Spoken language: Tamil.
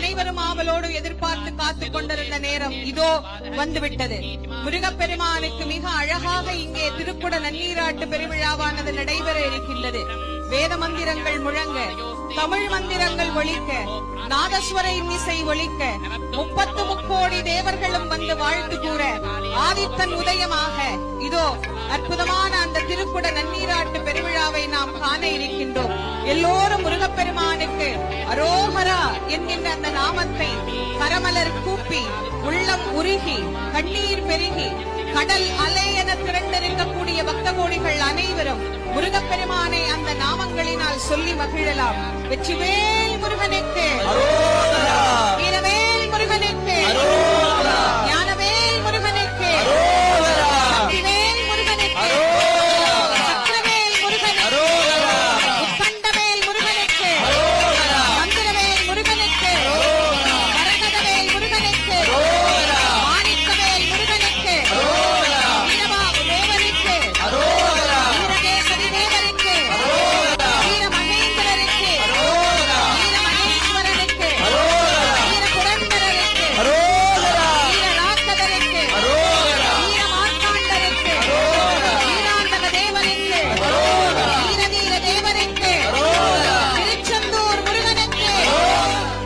அனைவரும் ஆவலோடு எதிர்பார்த்து காத்துக் கொண்டிருந்த நேரம் இதோ வந்துவிட்டது. முருகப்பெருமானுக்கு மிக அழகாக இங்கே திருக்குட நன்னீராட்டு பெருவிழாவானது நடைபெற இருக்கின்றது. வேத மந்திரங்கள் முழங்க தமிழ் மந்திரங்கள் ஒழிக்க நாதஸ்வர இன்னிசை ஒழிக்க முப்பத்து முக்கோடி தேவர்களும் வந்து வாழ்த்து கூற ஆதித்தன் உதயமாக இதோ அற்புதமான அந்த திருக்குட நன்னீராட்டு பெருவிழாவை நாம் காண இருக்கின்றோம். எல்லோரும் முருகப்பெருமானுக்கு என்கின்ற அந்த நாமத்தை பரமலர் கூப்பி உள்ளம் உருகி கண்ணீர் பெருகி கடல் அலை என திரண்டிருக்கக்கூடிய பக்த கோடிகள் அனைவரும் முருகப்பெருமானை அந்த நாமங்களினால் சொல்லி மகிழலாம். வெற்றிவேல் முருகனுக்கு.